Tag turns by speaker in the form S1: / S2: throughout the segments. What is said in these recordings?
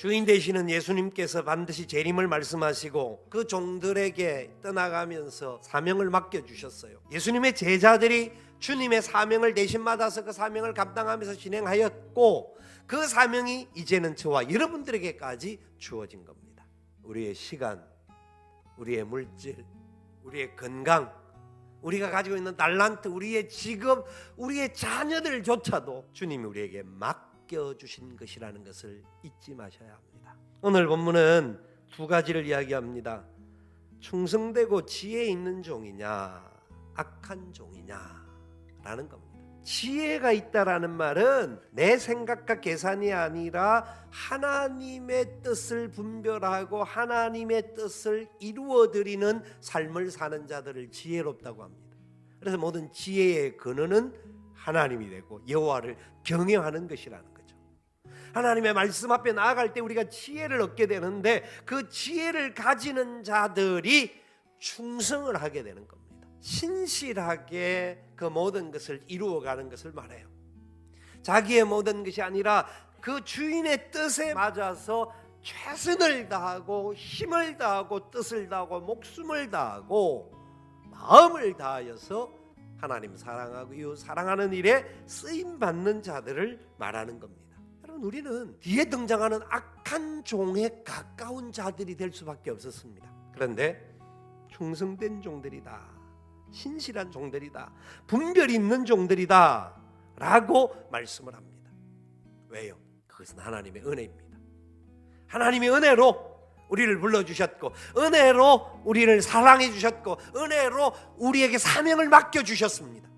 S1: 주인 되시는 예수님께서 반드시 재림을 말씀하시고 그 종들에게 떠나가면서 사명을 맡겨 주셨어요. 예수님의 제자들이 주님의 사명을 대신 받아서 그 사명을 감당하면서 진행하였고 그 사명이 이제는 저와 여러분들에게까지 주어진 겁니다. 우리의 시간, 우리의 물질, 우리의 건강, 우리가 가지고 있는 달란트, 우리의 직업, 우리의 자녀들조차도 주님이 우리에게 맡 겨 주신 것이라는 것을 잊지 마셔야 합니다. 오늘 본문은 두 가지를 이야기합니다. 충성되고 지혜 있는 종이냐, 악한 종이냐라는 겁니다. 지혜가 있다라는 말은 내 생각과 계산이 아니라 하나님의 뜻을 분별하고 하나님의 뜻을 이루어 드리는 삶을 사는 자들을 지혜롭다고 합니다. 그래서 모든 지혜의 근원은 하나님이 되고 여호와를 경외하는 것이라는. 하나님의 말씀 앞에 나아갈 때 우리가 지혜를 얻게 되는데 그 지혜를 가지는 자들이 충성을 하게 되는 겁니다. 신실하게 그 모든 것을 이루어가는 것을 말해요. 자기의 모든 것이 아니라 그 주인의 뜻에 맞아서 최선을 다하고 힘을 다하고 뜻을 다하고 목숨을 다하고 마음을 다하여서 하나님 사랑하고 이웃 사랑하는 일에 쓰임 받는 자들을 말하는 겁니다. 여러분 우리는 뒤에 등장하는 악한 종에 가까운 자들이 될 수밖에 없었습니다. 그런데 충성된 종들이다. 신실한 종들이다. 분별 있는 종들이다. 라고 말씀을 합니다. 왜요? 그것은 하나님의 은혜입니다. 하나님의 은혜로 우리를 불러주셨고, 은혜로 우리를 사랑해 주셨고, 은혜로 우리에게 사명을 맡겨 주셨습니다.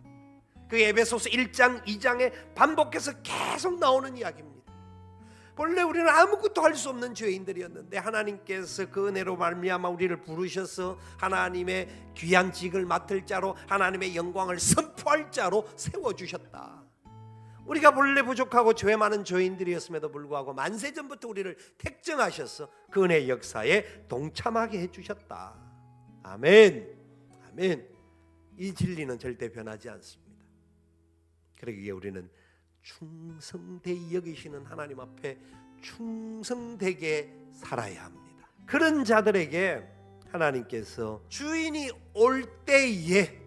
S1: 그 에베소서 1장, 2장에 반복해서 계속 나오는 이야기입니다. 본래 우리는 아무것도 할 수 없는 죄인들이었는데 하나님께서 그 은혜로 말미암아 우리를 부르셔서 하나님의 귀한 직을 맡을 자로 하나님의 영광을 선포할 자로 세워 주셨다. 우리가 본래 부족하고 죄 많은 죄인들이었음에도 불구하고 만세 전부터 우리를 택정하셔서 그 은혜 역사에 동참하게 해 주셨다. 아멘. 아멘. 이 진리는 절대 변하지 않습니다. 그러기에 우리는 충성되이 여기시는 하나님 앞에 충성되게 살아야 합니다. 그런 자들에게 하나님께서 주인이 올 때에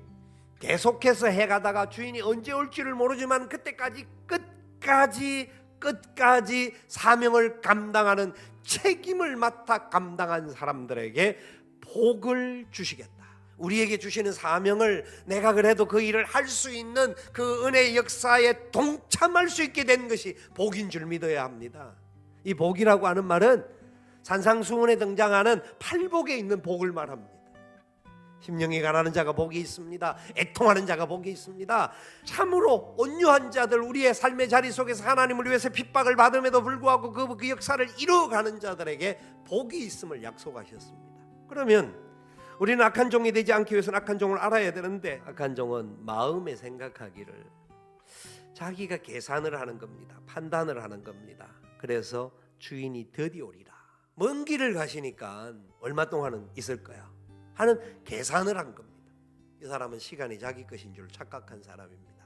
S1: 계속해서 해가다가 주인이 언제 올지를 모르지만 그때까지 끝까지 끝까지 사명을 감당하는 책임을 맡아 감당한 사람들에게 복을 주시겠다. 우리에게 주시는 사명을 내가 그래도 그 일을 할 수 있는 그 은혜 역사에 동참할 수 있게 된 것이 복인 줄 믿어야 합니다. 이 복이라고 하는 말은 산상수훈에 등장하는 팔복에 있는 복을 말합니다. 심령이 가난한 자가 복이 있습니다. 애통하는 자가 복이 있습니다. 참으로 온유한 자들 우리의 삶의 자리 속에서 하나님을 위해서 핍박을 받음에도 불구하고 그, 그 역사를 이루어가는 자들에게 복이 있음을 약속하셨습니다. 그러면 우리는 악한 종이 되지 않기 위해서는 악한 종을 알아야 되는데 악한 종은 마음에 생각하기를 자기가 계산을 하는 겁니다. 판단을 하는 겁니다. 그래서 주인이 더디 오리라. 먼 길을 가시니까 얼마 동안은 있을 거야. 하는 계산을 한 겁니다. 이 사람은 시간이 자기 것인 줄 착각한 사람입니다.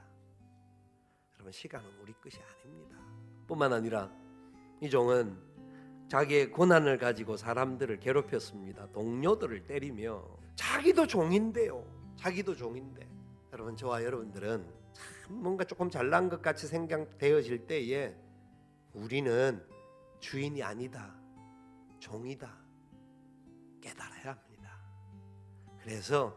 S1: 여러분 시간은 우리 것이 아닙니다. 뿐만 아니라 이 종은 자기의 고난을 가지고 사람들을 괴롭혔습니다. 동료들을 때리며 자기도 종인데요. 자기도 종인데 여러분 저와 여러분들은 참 뭔가 조금 잘난 것 같이 생각되어질 때에 우리는 주인이 아니다. 종이다. 깨달아야 합니다. 그래서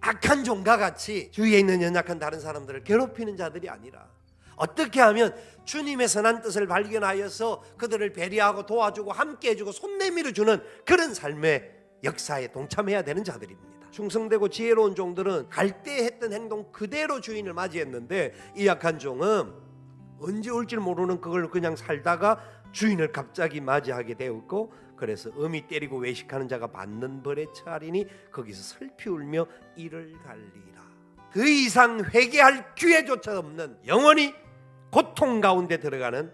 S1: 악한 종과 같이 주위에 있는 연약한 다른 사람들을 괴롭히는 자들이 아니라 어떻게 하면 주님의 선한 뜻을 발견하여서 그들을 배려하고 도와주고 함께 해주고 손 내밀어 주는 그런 삶의 역사에 동참해야 되는 자들입니다. 충성되고 지혜로운 종들은 갈때 했던 행동 그대로 주인을 맞이했는데 이 약한 종은 언제 올지 모르는 그걸 그냥 살다가 주인을 갑자기 맞이하게 되었고 그래서 음이 때리고 외식하는 자가 받는 벌에 처하리니 거기서 슬피 울며 이를 갈리라. 그 이상 회개할 기회조차 없는 영원히 고통 가운데 들어가는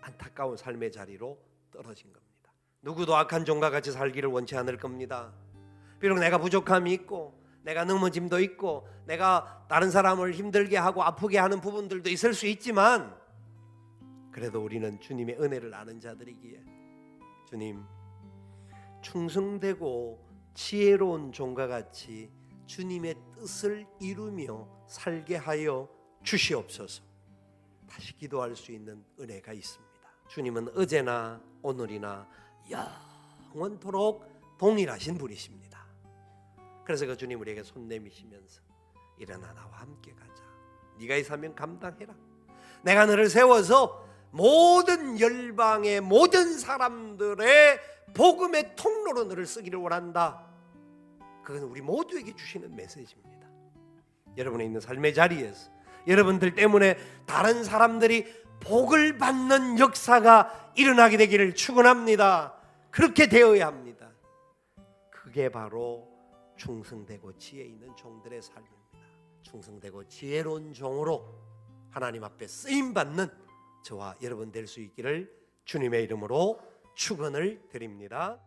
S1: 안타까운 삶의 자리로 떨어진 겁니다. 누구도 악한 종과 같이 살기를 원치 않을 겁니다. 비록 내가 부족함이 있고 내가 넘어짐도 있고 내가 다른 사람을 힘들게 하고 아프게 하는 부분들도 있을 수 있지만 그래도 우리는 주님의 은혜를 아는 자들이기에 주님 충성되고 지혜로운 종과 같이 주님의 뜻을 이루며 살게 하여 주시옵소서. 다시 기도할 수 있는 은혜가 있습니다. 주님은 어제나 오늘이나 영원토록 동일하신 분이십니다. 그래서 그 주님 우리에게 손 내미시면서 일어나 나와 함께 가자. 네가 이 사명 감당해라. 내가 너를 세워서 모든 열방의 모든 사람들의 복음의 통로로 너를 쓰기를 원한다. 그건 우리 모두에게 주시는 메시지입니다. 여러분의 있는 삶의 자리에서 여러분들 때문에 다른 사람들이 복을 받는 역사가 일어나게 되기를 축원합니다. 그렇게 되어야 합니다. 그게 바로 충성되고 지혜 있는 종들의 삶입니다. 충성되고 지혜로운 종으로 하나님 앞에 쓰임 받는 저와 여러분 될 수 있기를 주님의 이름으로 축원을 드립니다.